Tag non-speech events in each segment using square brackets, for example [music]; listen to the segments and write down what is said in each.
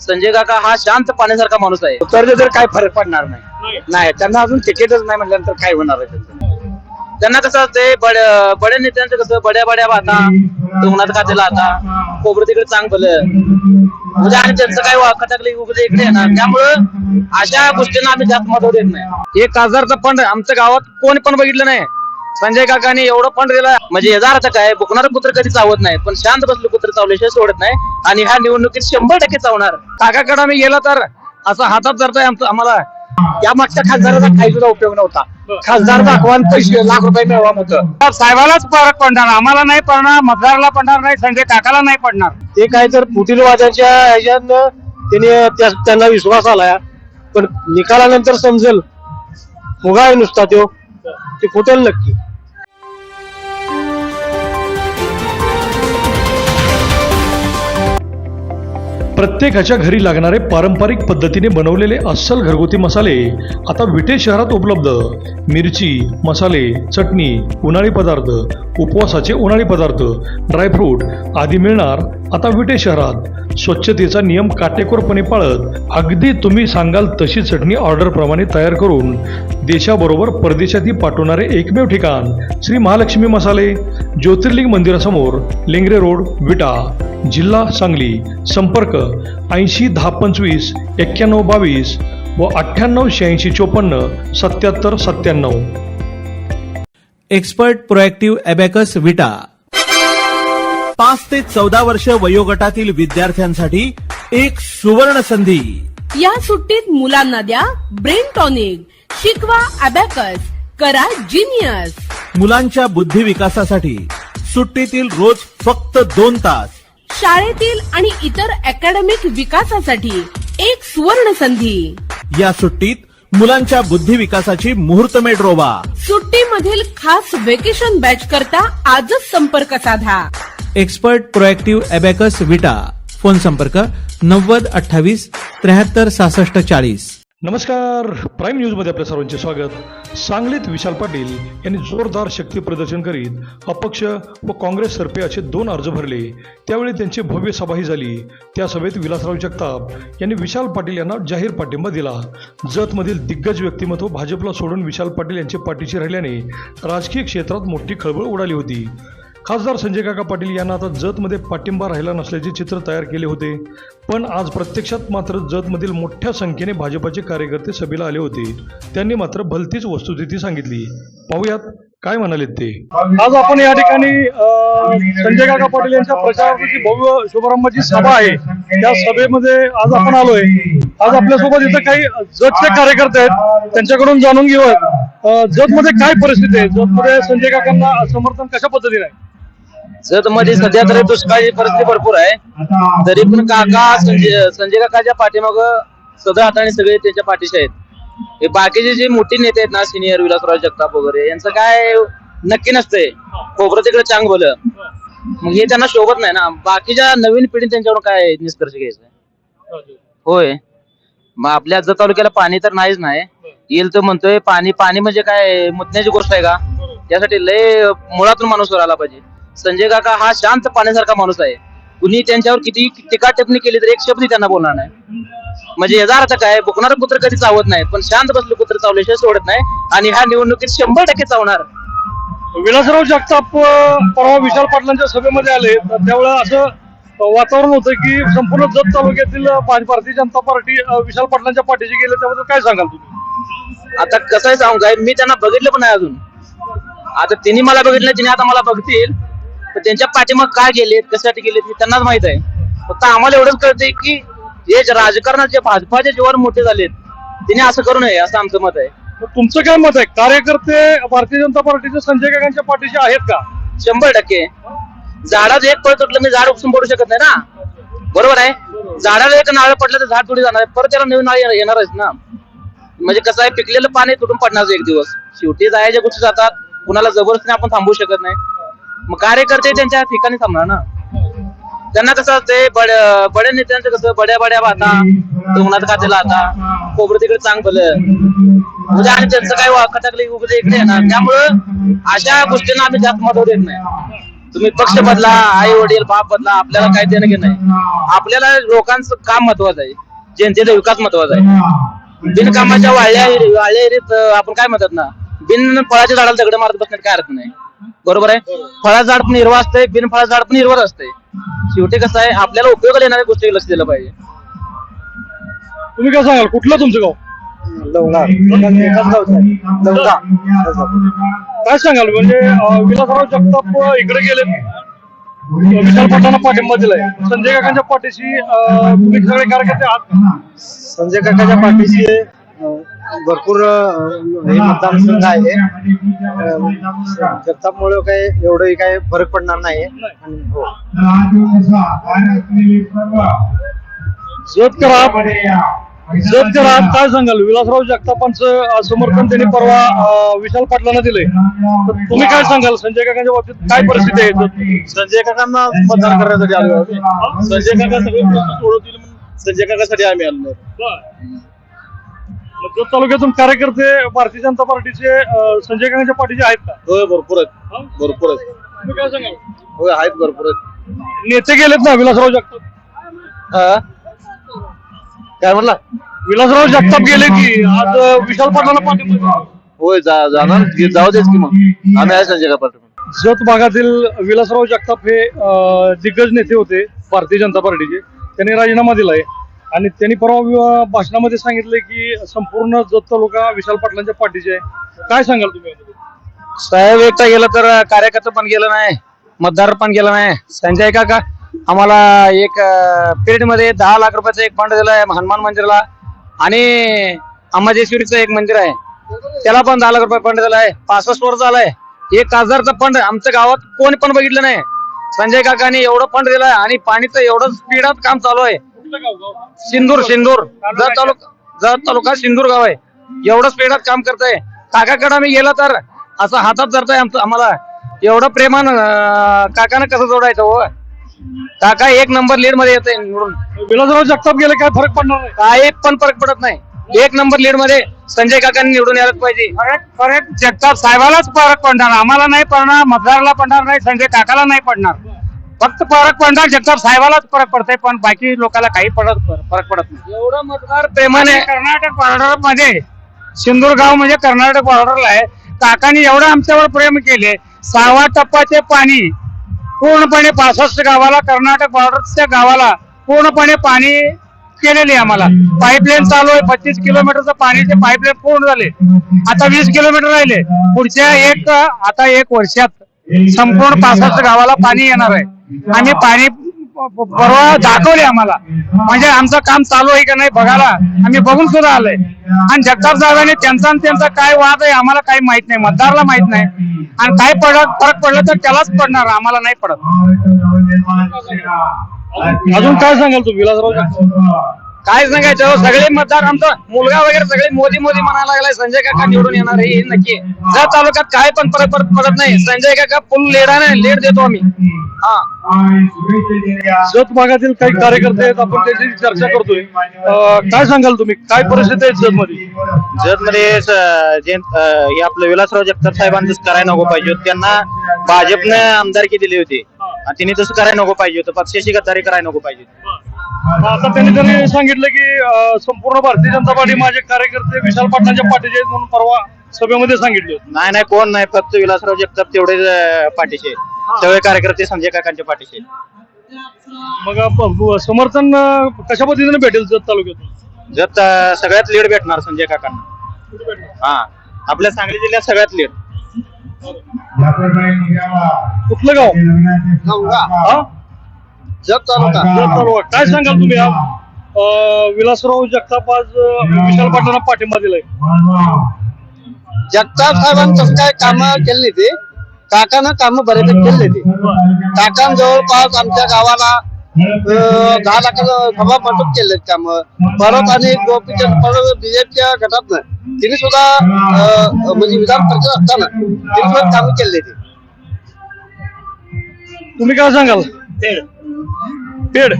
संजय काका हा शांत पाण्यासारखा माणूस आहे. उतरले तर काय फरक पडणार नाही. नाही त्यांना अजून तिकीटच नाही म्हटल्यानंतर काय होणार आहे त्यांचं? त्यांना कसं ते बड्या नेत्यांचं कसं बड्या बड्या बाता तोंडात खातेला आता कोबरं तिकडे चांग भलं म्हणजे आणि त्यांचं काय टाकलं उभं इकडे येणार. ना त्यामुळं अशा गोष्टींना आम्ही जास्त मदत देत नाही. एक हजारचा फंड आमच्या गावात कोणी पण बघितलं नाही. संजय काकांनी एवढं फंड दिला म्हणजे याचा अर्थ काय बुकणार कुत्र कधी चावत नाही पण शांत बसले कुत्र चावल्याशिवाय सोडत नाही. आणि ह्या निवडणुकीत शंभर टक्के चावणार. काकाकडे आम्ही गेलो तर असं हातात धरताय आमचं आम्हाला. या मागच्या खासदाराचा काही सुद्धा उपयोग नव्हता. खासदार दाखवा आणि पैसे लाख रुपये मिळवा होतं साहेबालाच फरक पडणार आम्हाला नाही पडणार मतदाराला पडणार नाही संजय काकाला नाही पडणार. ते काय तर पुटीलवादाच्या ह्याच्यानं त्याने त्या- त्यांना विश्वास आलाय. पण निकालानंतर समजेल. फुगा आहे नुसता तो ते फुटेल नक्की. प्रत्येकाच्या घरी लागणारे पारंपरिक पद्धतीने बनवलेले अस्सल घरगुती मसाले आता विटे शहरात उपलब्ध. मिरची मसाले चटणी उन्हाळी पदार्थ उपवासाचे उन्हाळी पदार्थ ड्रायफ्रूट आदी मिळणार आता विटे शहरात स्वच्छतेचा नियम काटेकोरपणे पाळत अगदी तुम्ही सांगाल तशी चटणी ऑर्डरप्रमाणे तयार करून देशाबरोबर परदेशातही पाठवणारे एकमेव ठिकाण श्री महालक्ष्मी मसाले. ज्योतिर्लिंग मंदिरासमोर लेंगरे रोड विटा जिल्हा सांगली संपर्क ऐंशी दहा पंचवीस एक्क्याण्णव बावीस व अठ्ठ्याण्णव शहाऐंशी चोपन्न सत्याहत्तर सत्त्याण्णव. एक्सपर्ट प्रोएक्टिव्ह अबॅकस विटा पाच ते चौदा वर्ष वयोगटातील विद्यार्थ्यांसाठी एक सुवर्ण संधी या सुट्टीत मुलांना द्या ब्रेन टॉनिक. शिकवा अबॅकस. करा जिनियस. मुलांच्या बुद्धी विकासासाठी सुट्टीतील रोज फक्त दोन तास. शाळेतील आणि इतर अकॅडमिक विकासासाठी एक सुवर्ण संधी या सुट्टीत मुलांच्या बुद्धी विकासाची मुहूर्तमेढ रोवा. सुट्टीमधील खास वेकेशन बॅच करता आजच संपर्क साधा. Expert proactive abacus Vita phone संपर्क नव्वद अठ्ठावीस त्र्याहत्तर सहासष्ट चाळीस. नमस्कार. प्राईम न्यूजमध्ये आपल्या सर्वांचे स्वागत. सांगलीत विशाल पाटील यांनी जोरदार शक्ती प्रदर्शन करीत अपक्ष व काँग्रेस तर्फे असे दोन अर्ज भरले. त्यावेळी त्यांची भव्य सभाही झाली. त्या सभेत विलासराव जगताप यांनी विशाल पाटील यांना जाहीर पाठिंबा दिला. जतमधील दिग्गज व्यक्तिमत्व भाजपला सोडून विशाल पाटील यांच्या पाठीशी राहिल्याने राजकीय क्षेत्रात मोठी खळबळ उडाली होती. खासदार संजय काका पाटील यांना आता जतमध्ये पाठिंबा राहिला नसल्याचे चित्र तयार केले होते. पण आज प्रत्यक्षात मात्र जतमधील मोठ्या संख्येने भाजपाचे कार्यकर्ते सभेला आले होते. त्यांनी मात्र भलतीच वस्तुस्थिती सांगितली. पाहूयात काय म्हणाले ते. आज आपण या ठिकाणी संजय काका पाटील यांच्या प्रचाराची भव्य शुभारंभाची सभा आहे. त्या सभेमध्ये आज आपण आलोय. आज आपल्यासोबत इथं काही जतचे कार्यकर्ते आहेत. त्यांच्याकडून जाणून घेऊ जतमध्ये काय परिस्थिती आहे? जत मध्ये संजय काकांना समर्थन कशा पद्धतीने आहे? जत मध्ये सध्या तरी दुष्काळी परिस्थिती भरपूर आहे. तरी पण काका संजय संजय काकाच्या पाठीमाग सगळं हाताने सगळे त्यांच्या पाठीशी आहेत. हे बाकीचे जे मोठी नेते आहेत ना सिनियर विलासराव जगताप वगैरे यांचं काय नक्की नसतंय. खोबरं तिकडे चांग बोल मग हे त्यांना शोभत नाही ना. बाकीच्या नवीन पिढी त्यांच्यावर काय निष्कर्ष घ्यायचा होय. मग आपल्या जत तालुक्याला पाणी तर नाहीच नाही. येईल तर म्हणतोय पाणी पाणी म्हणजे काय मुतण्याची गोष्ट आहे का? त्यासाठी लय मुळातून माणूस आला पाहिजे. संजय काका हा शांत पाण्यासारखा माणूस आहे. कुणी त्यांच्यावर किती टीका टिप्पणी केली तर एक शब्द त्यांना बोलणार नाही. म्हणजे याचा अर्थ काय? बुकणार कुत्र कधी चावत नाही पण शांत बसले कुत्र चावल्याशिवाय सोडत नाही आणि ह्या निवडणुकीत शंभर टक्के चावणार. विलासराव जगताप परवा विशाल पाटलांच्या सभेमध्ये आले. तर त्यावेळेला असं वातावरण होतं की संपूर्ण जत तालुक्यातील भारतीय जनता पार्टी विशाल पाटलांच्या पाठीशी गेले. त्याबद्दल काय सांगाल तुम्ही? आता कसं आहे सांगू काय? मी त्यांना बघितलं पण नाही अजून. आता तिने मला बघितलं तिने आता मला बघतील. पण त्यांच्या पाठीमाग काय गेलेत कशासाठी गेलेत हे त्यांनाच माहीत आहे. फक्त आम्हाला एवढंच कळतंय की हे जे राजकारणात जे भाजपाचे जीवन मोठे झालेत तिने असं करू नये असं आमचं मत आहे. तुमचं काय मत आहे? कार्यकर्ते भारतीय जनता पार्टीचे संजय काकांच्या पाठीशी आहेत का? शंभर टक्के. झाडाचं एक फळ तुटलं मी झाड उपसून पडू शकत नाही ना. बरोबर आहे? झाडाला एक नारळ पडलं तर झाड थोडी जाणार आहे. परत त्याला नवीन नारळ येणारच ना. म्हणजे कसं आहे पिकलेलं पाणी तुटून पडणार एक दिवस. शेवटी जायच्या गोष्टी जातात. कुणाला जबरदस्तीने आपण थांबवू शकत नाही. मग कार्यकर्ते त्यांच्या ठिकाणी थांबणार ना? त्यांना कसं असते बड्या नेत्यांचं कसं बड्या बड्या बाता तोंडात खातेला आता खोबरं तिकडे चांग भलं म्हणजे आणि त्यांचं काय वाकटाकले उगले इकडे येणार त्यामुळं अशा गोष्टींना आम्ही जास्त महत्त्व देत नाही. तुम्ही पक्ष बदला आई वडील बाप बदला आपल्याला काय देणं घेणं नाही आपल्याला लोकांचं काम महत्वाचं आहे. जनतेचा विकास महत्त्वाचा आहे. बिनकामाच्या वाळल्या वाळ्या एरीत आपण काय म्हणतात ना बिन फळाच्या झाडाला दगड मारत बसण्यात काय अर्थ नाही. बरोबर आहे? फळाचं झाड पण हिरवं असतंय बिन फळाचं झाड पण हिरवं असतंय. शेवटी कसं आहे आपल्याला उपयोगाला येणाऱ्या गोष्टी लक्ष दिलं पाहिजे. तुम्ही काय सांगाल? कुठलं तुमचं गाव? काय सांगाल? म्हणजे अं, विलासराव जगताप इकडे गेले विशाल पाटलांना पाठिंबा दिलाय संजय काकांच्या पाठीशी अं, तुम्ही सगळे कार्यकर्ते आहात का? संजय काकाच्या पाठीशी अं, भरपूर हे मतदारसंघ आहे. जगतापमुळे काय एवढंही काय फरक पडणार नाही हो. काय सांगाल? विलासराव जगतापांचं समर्थन त्यांनी परवा विशाल पाटलांना दिलंय. तर तुम्ही काय सांगाल? संजय काकांच्या बाबतीत काय परिस्थिती आहे? संजय काकांना मतदान करण्यासाठी आलो. संजय काका सगळे प्रश्न सोडवतील म्हणून संजय काकासाठी आम्ही आलो. जत तालुक्यातून कार्यकर्ते भारतीय जनता पार्टीचे अं, संजय काकांच्या पाठीचे आहेत का? होय भरपूर आहेत. भरपूर आहेत. तुम्ही काय सांगाल? होय आहेत भरपूर आहेत. नेते गेलेत ना विलासराव जगताप? हा? काय म्हणला? विलासराव जगताप गेले की आज अं, विशाल पाटलांना पाठिंबा दिला. होय जा जाणार. की- जाऊ देच की मग. आम्ही आहे संजय पाटील जत भागातील विलासराव जगताप हे अं, दिग्गज नेते होते भारतीय जनता पार्टीचे. त्यांनी राजीनामा दिलाय. आणि त्यांनी परवा भाषणामध्ये सांगितलं की संपूर्ण जत तालुका विशाल पाटलांच्या पाठीचे आहे. काय सांगाल तुम्ही साहेब एकटा गेलं तर कार्यकर्ता पण गेलं नाही मतदार पण गेलं नाही. संजय काका आम्हाला एक पिरियडमध्ये दहा लाख रुपयाचा एक फंड दिलाय हनुमान मंदिरला आणि अंबाजेश्वरीचं एक मंदिर आहे. त्याला पण दहा लाख रुपये फंड दिलाय. पासष्ट वर्ष झालाय. एक हजारचा फंड आमच्या गावात कोणी पण बघितलं नाही. संजय काकांनी एवढं फंड दिलाय आणि पाणीचं एवढं स्पीडात काम चालू आहे. सिंदूर सिंदूर. जत तालुका जत तालुका सिंदूर गाव आहे. एवढं स्पीडात काम करताय. काकाकडे आम्ही गेला तर असं हातात धरताय आमचं आम्हाला. एवढं प्रेमान काकानं कसं जोडायचं हो? काका एक नंबर लीडमध्ये येते निवडून. विलासराव जगताप गेले काय फरक पडणार काही पण फरक पडत नाही. एक नंबर लीडमध्ये संजय काकांनी निवडून यायलाच पाहिजे. फरक जगताप साहेबालाच फरक पडणार. आम्हाला नाही पडणार मतदाराला पडणार नाही संजय काकाला नाही पडणार. फक्त फरक पडणार जगताप साहेबालाच फरक पडतंय पण बाकी लोकांना काही पडत फरक पडत नाही. एवढं मतदार प्रेमाने कर्नाटक बॉर्डरमध्ये सिंदूर गाव म्हणजे कर्नाटक बॉर्डरला आहे. काकांनी एवढं आमच्यावर प्रेम केले सहावा टप्पाचे पाणी पूर्णपणे पासष्ट गावाला कर्नाटक बॉर्डरच्या गावाला पूर्णपणे पाणी केलेले आम्हाला. पाईपलाईन चालू आहे पच्चीस किलोमीटरचं पाणीचे पाईपलाईन पूर्ण झाले. आता वीस किलोमीटर राहिले. पुढच्या एक आता एक वर्षात संपूर्ण पासष्ट गावाला पाणी येणार आहे. आम्ही पाणी परवा दाखवले आम्हाला. म्हणजे आमचं काम चालू आहे का नाही बघायला आम्ही बघून सुद्धा आलोय. आणि जगताप साहेबांनी त्यांचा आणि त्यांचा काय वाद आहे आम्हाला काही माहीत नाही मतदारला माहीत नाही. आणि काय पडत फरक पडलं तर त्यालाच पडणार आम्हाला नाही पडत. अजून काय सांगाल तू विलासराव? काय सांगायचं हो, सगळे मतदार आमचा मुलगा वगैरे सगळे मोदी मोदी म्हणायला लागलाय संजय काका निवडून येणार आहे हे नक्की आहे. जर तालुक्यात काय पण फरक पडत पडत नाही संजय काका फुल लेडाने लेट देतो आम्ही. हा. जत भागातील काही कार्यकर्ते आहेत आपण त्याची चर्चा करतोय. अं, काय सांगाल तुम्ही? काय परिस्थिती आहे जत मध्ये जत मध्ये स- जे अं, हे आपलं विलासराव जगताप साहेबांनी तसं करायला नको पाहिजे होतं. त्यांना भाजपने आमदारकी दिली होती. आणि त्यांनी तसं करायला नको पाहिजे होतं. पक्षाशी गद्दारी करायला नको पाहिजे होती. आता त्यांनी त्यांनी सांगितलं की अं, संपूर्ण भारतीय जनता पार्टी माझे कार्यकर्ते विशाल पाटलांच्या पाठीचे आहेत म्हणून परवा सभेमध्ये सांगितले नाही नाही कोण नाही फक्त विलासराव जगताप अं, पाठीशी आहेत. सगळे कार्यकर्ते संजय काकांच्या पाठीशी आहेत. मग अं, समर्थन अं, कशा पद्धतीने भेटेल जत तालुक्यातून? जत अं, सगळ्यात लीड भेटणार संजय काकांना. हा. आपल्या सांगली जिल्ह्यात सगळ्यात लीड. कुठलं गाव? हा? जत तालुका जत तालुका काय सांगाल तुम्ही अं, विलासराव जगताप आज अं, विशाल पाटलांना पाठिंबा दिलाय. जगताप साहेबांनी तसं काय काम केली ते? काकानं काम बऱ्यापैकी केले ते. काकान जवळपास आमच्या गावाला अं, दहा लाखाचं सभा मंडप केले काम. परत आणि गोपीचंद परत बीजेपीच्या गटात तिने सुद्धा अं, म्हणजे विधान परिषद असताना तिने सुद्धा काम केले ते. तुम्ही काय सांगाल? पेड?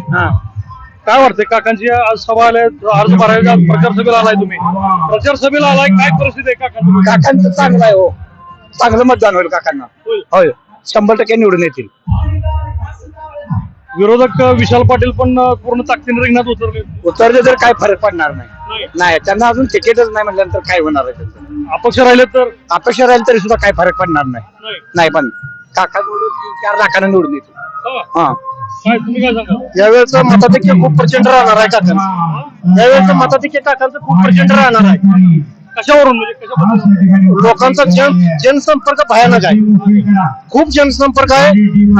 काय वाटतंय काकांची आज सभा आल्या अर्ज भरायचा प्रचार सभेला आलाय तुम्ही. प्रचार सभेला आलाय काय परिस्थिती आहे काकांची? काकांचं चांगलं आहे हो. चांगलं मतदान होईल काकांना. होय. शंभर टक्के निवडून येतील. विरोधक विशाल पाटील पण पूर्ण ताकदीने रिंगणात उतरले. उतरले तर काय फरक पडणार नाही. नाही. त्यांना अजून तिकीटच नाही म्हटल्यानंतर काय होणार आहे त्यांचं? अपक्ष राहिले तर? अपेक्षा राहील तरी सुद्धा काय फरक पडणार नाही. नाही. पण काका निवडून चार लाखाने निवडून येतील. हा. यावेळेचं मताधिक्य खूप प्रचंड राहणार आहे काकांचं. यावेळेचं मताधिक्य काकांचं खूप प्रचंड राहणार आहे. कशावरून म्हणजे लोकांचा जन जनसंपर्क भयानक आहे. खूप जनसंपर्क आहे.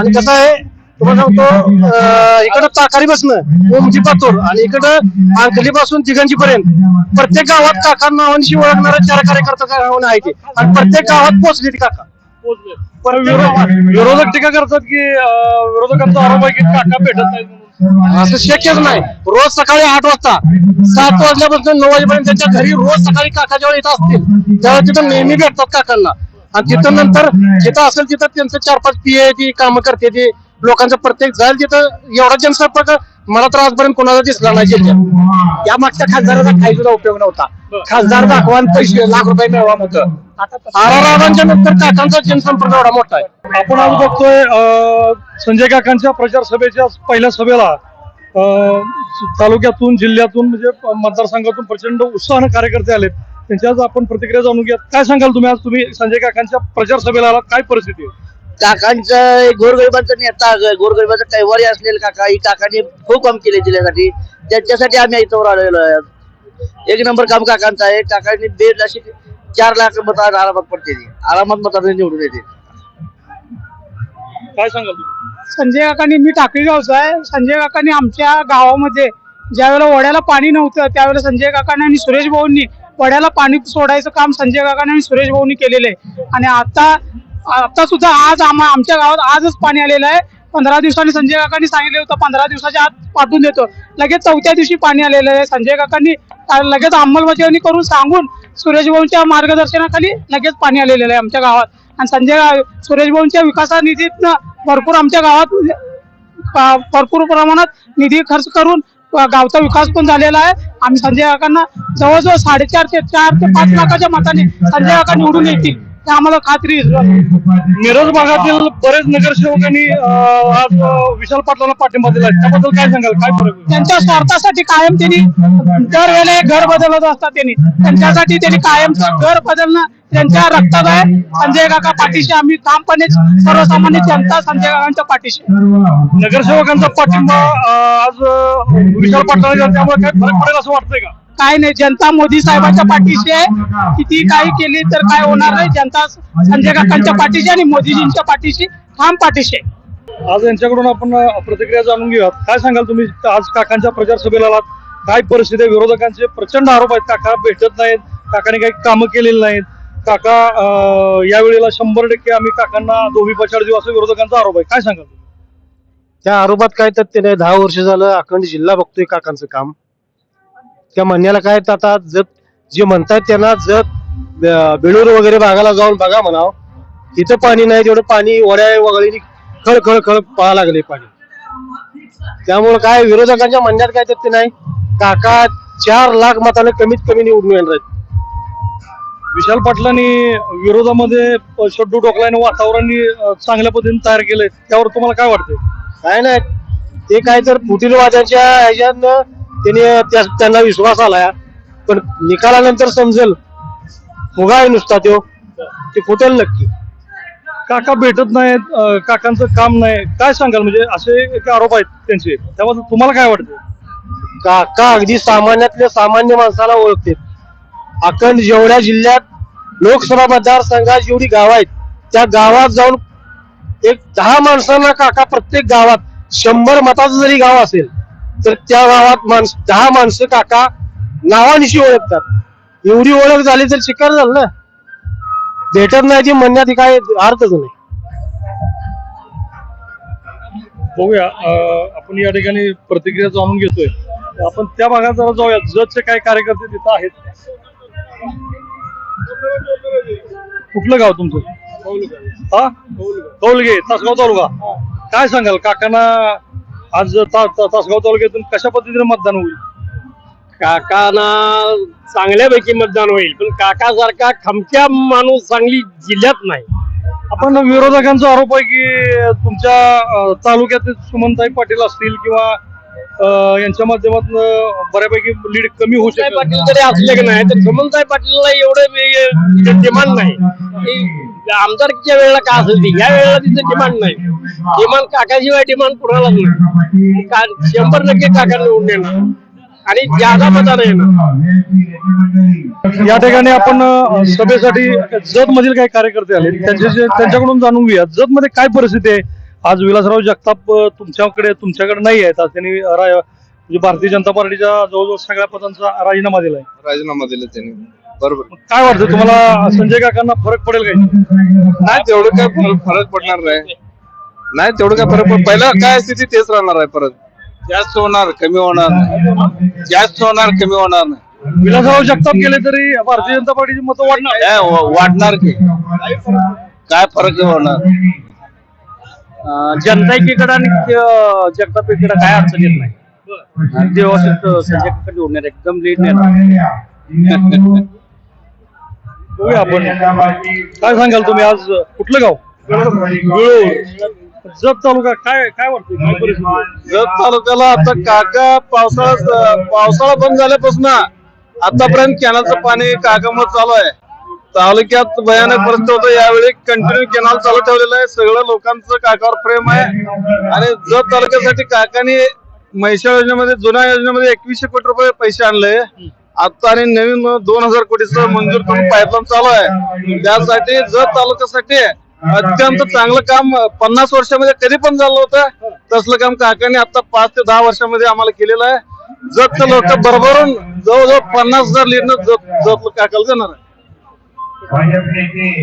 आणि कसं आहे तुम्हाला सांगतो इकडं ताकारी बसणं ओमजी पातूर आणि इकडं अंकली पासून दिगंजी पर्यंत प्रत्येक गावात काका नावांशी ओळखणारे चार कार्यकर्ता आहे ते. आणि प्रत्येक गावात पोहोचले ते काका. विरोधक टीका करतात की विरोधकांचा आरोप आहे की काका भेटत म्हणून. असं शक्यच नाही. रोज सकाळी आठ वाजता सात वाजल्यापासून नऊ वाजेपर्यंत त्यांच्या घरी रोज सकाळी काका जेव्हा येत असतील तेव्हा तिथं नेहमी भेटतात काकांना. आणि तिथं नंतर जिथं असेल तिथं त्यांचं चार पाच पीए ती कामं करते ती. लोकांचं प्रत्येक जाईल तिथं एवढा जनसंपर्क मला तर आजपर्यंत कोणाला दिसला नाही जिल्ह्यात या मागच्या खासदाराचा काही सुद्धा उपयोग नव्हता. खासदार दाखवा पैसे लाख रुपये मिळवा होतं आरारावांच्या नंतर काकांचा जनसंपर्क एवढा मोठा आहे. आपण आज बघतोय अं, संजय काकांच्या प्रचार सभेच्या पहिल्या सभेला अं, तालुक्यातून जिल्ह्यातून म्हणजे मतदारसंघातून प्रचंड उत्साहानं कार्यकर्ते आलेत. त्यांच्या आज आपण प्रतिक्रिया जाणून घ्या काय सांगाल तुम्ही? आज तुम्ही संजय काकांच्या प्रचार सभेला आलात. काय परिस्थिती आहे? काकांचं गोरगरिबांचा नेता गोरगरिबाचा कैवारी असलेले काका ही काकांनी खूप काम केले जिल्ह्यासाठी. त्यांच्यासाठी आम्ही इथं आलेलो आहे. एक नंबर काम काकांचं आहे. काकांनी बेड अशी चार लाख मत आरामात पडते ती. आरामात मताने निवडून येते. काय सांगाल तुम्ही? संजय काकांनी मी टाकळी गावचा आहे. संजय काकांनी आमच्या गावामध्ये ज्यावेळेला वड्याला पाणी नव्हतं त्यावेळेला संजय काकांनी आणि सुरेश भाऊंनी वड्याला पाणी सोडायचं काम संजय काकांनी आणि सुरेश भाऊंनी केलेलं आहे. आणि आता आता सुद्धा आज आम्हा आमच्या गावात आजच पाणी आलेलं आहे. पंधरा दिवसांनी संजय काकांनी सांगितलं होतं पंधरा दिवसाच्या आत पाठवून देतो. लगेच चौथ्या दिवशी पाणी आलेलं आहे. संजय काकांनी लगेच अंमलबजावणी करून सांगून सूरजभाऊंच्या मार्गदर्शनाखाली लगेच पाणी आलेलं आहे आमच्या गावात. आणि संजय सूरजभाऊंच्या विकासा निधीतनं भरपूर आमच्या गावात भरपूर प्रमाणात निधी खर्च करून गावचा विकास पण झालेला आहे. आम्ही संजय काकांना जवळजवळ साडेचार ते चार ते पाच लाखाच्या मताने संजय काका निवडून येतील. हे आम्हाला खात्री. मिरज भागातील बरेच नगरसेवकांनी आज विशाल पाटलांना पाठिंबा दिला त्याबद्दल काय सांगाल काय फरक? त्यांच्या स्वार्थासाठी कायम त्यांनी दरवेळेला एक घर बदलत असतात त्यांनी त्यांच्यासाठी त्यांनी कायमचं घर बदलणं त्यांच्या रक्तात आहे संजय काका पाठीशी आम्ही ठामपणे सर्वसामान्य जनता संजय काकांच्या पाठीशी. नगरसेवकांचा पाठिंबा आज विशाल पाटलांना त्यामुळे काय फरक पडेल असं वाटतंय का काय नाही जनता मोदी साहेबांच्या पाठीशी आहे. किती काही केली तर काय होणार नाही. जनता संजय काकांच्या पाठीशी आणि मोदीजींच्या पाठीशी ठाम पाठीशी आहे. आज यांच्याकडून आपण प्रतिक्रिया जाणून घेऊयात. काय सांगाल तुम्ही? आज काकांच्या प्रचार सभेला आलात. काय परिस्थिती आहे? विरोधकांचे प्रचंड आरोप आहेत. काका भेटत नाहीत. काकाने काही कामं केलेली नाहीत. काका अं, या वेळेला शंभर टक्के आम्ही काकांना दोघी पछाड देऊ असं विरोधकांचा आरोप आहे. काय सांगाल तुम्ही? त्या आरोपात काय तथ्य नाही दहा वर्ष झालं. अखंड जिल्हा बघतोय काकांचं काम. त्या म्हणण्याला काय आता? जत जे म्हणतायत त्यांना जत ब- बेळूर वगैरे भागाला जाऊन बघा म्हणाव. तिथं पाणी नाही तेवढं पाणी वड्या वगळी खळ खळ खळ पळा लागले पाणी. त्यामुळे काय विरोधकांच्या म्हणण्यात काय तथ्य नाही? काका चार लाख मताने कमीत कमी निवडून येणार आहेत. विशाल पाटलांनी विरोधामध्ये शड्डू टोकल्याने वातावरणाने अं, चांगल्या पद्धतीने तयार केलंय. त्यावर तुम्हाला काय वाटतंय? काय नाही. ते काय तर फुटीरवाद्याच्या ह्याच्यातनं त्याने त्या- त्यांना विश्वास आलाय. पण निकालानंतर समजेल फुगा आहे नुसता तो. ते फुटेल नक्की. काका भेटत नाहीत काकांचं काम नाही. काय सांगाल? म्हणजे असे एक आरोप आहेत त्यांचे. त्याबद्दल तुम्हाला काय वाटतं? काका अगदी सामान्यातल्या सामान्य माणसाला ओळखते. अखंड जेवढ्या जिल्ह्यात लोकसभा मतदारसंघात जेवढी गाव आहेत त्या गावात जाऊन एक दहा माणसांना काका प्रत्येक गावात शंभर मताचं जरी गाव असेल तर त्या गावात माणस दहा माणसं काका नावानिशी ओळखतात. एवढी ओळख झाली तर शिकार झालं ना? भेटत नाही ती म्हणण्यात काय अर्थच नाही. बघूया अं, आपण या ठिकाणी प्रतिक्रिया जाणून घेतोय. आपण त्या भागात जरा जाऊया जतचे काही कार्यकर्ते तिथं आहेत. कुठलं गाव तुमचं? हा? कौलगे तासगाव तालुका. काय सांगाल? काकांना आज ता- ता- तासगाव तालुक्यातून कशा पद्धतीने मतदान होईल? काकांना चांगल्यापैकी मतदान होईल पण काकासारखा खमक्या माणूस सांगली जिल्ह्यात नाही. आपण विरोधकांचा आरोप आहे की तुमच्या अं, तालुक्यातील सुमनताई पाटील असतील किंवा अं, यांच्या माध्यमातून बऱ्यापैकी लीड कमी होऊ सुमनताई शकेल पाटील जरी असले की नाही तर सुमनताई पाटीलला एवढं डिमांड नाही. की आमदारकीच्या वेळेला काय असेल ती या वेळेला तिचं डिमांड नाही. डिमांड काकाशिवाय डिमांड कुणालाच नाही. का- शंभर टक्के काका निवडून येणार. आणि ज्यादा मताने येणार. या ठिकाणी आपण अं, सभेसाठी जत मधील काही कार्यकर्ते आले. त्यांच्याशी त्यांच्याकडून जाणून घेऊया जत मध्ये काय परिस्थिती आहे? आज विलासराव जगताप अं, तुमच्याकडे तुमच्याकडे नाही आहेत. आज त्यांनी अं, रा- म्हणजे भारतीय जनता पार्टीच्या जवळजवळ सगळ्या पदांचा राजीनामा दिलाय. राजीनामा दिला त्यांनी. बरोबर. काय वाटतं तुम्हाला संजय काकांना फरक पडेल काय नाही तेवढं काय फरक- फरक पडणार नाही. नाही तेवढं काय फरक पड पहिला काय स्थिती तेच राहणार आहे परत. जास्त होणार कमी होणार. नाही. जास्त होणार कमी होणार नाही. विलासराव जगताप गेले तरी भारतीय जनता पार्टीची मतं वाढणार. काय वा- वाढणार की. काय फरक होणार? जनता एकीकडे आणि अं, जगताप एकीकडे काय अडचण येत नाही. व्यवस्थित अं, संजय काका निवडून येणार, एकदम लीड नाही [laughs] बघूया आपण. काय सांगाल तुम्ही आज कुठलं गाव? जत तालुका काय काय वाटतं? जत तालुक्याला आता काका पावसाळा पावसाळा बंद झाल्यापासून आतापर्यंत कॅनलचं पाणी काकामुळे चालू आहे. तालुक्यात भयानक परिस्थिती होतं. यावेळी कंटिन्यू कॅनल चालू ठेवलेलं आहे. सगळं लोकांचं काकावर प्रेम आहे. आणि जत तालुक्यासाठी काकाने म्हैसाळ योजनेमध्ये जुन्या योजनेमध्ये एकवीसशे कोटी रुपये पैसे आणले. आता आणि नवीन दोन हजार कोटीचं मंजूर करून पाईपलाईन चालू आहे. त्यासाठी जत तालुक्यासाठी अत्यंत चांगलं काम पन्नास वर्षामध्ये कधी पण झालं होतं तसलं काम काकाने आता पाच ते दहा वर्षामध्ये आम्हाला केलेलं आहे. जत लोक भरभरून जवळजवळ पन्नास हजार लिटर जत जत काकाला देणार आहे.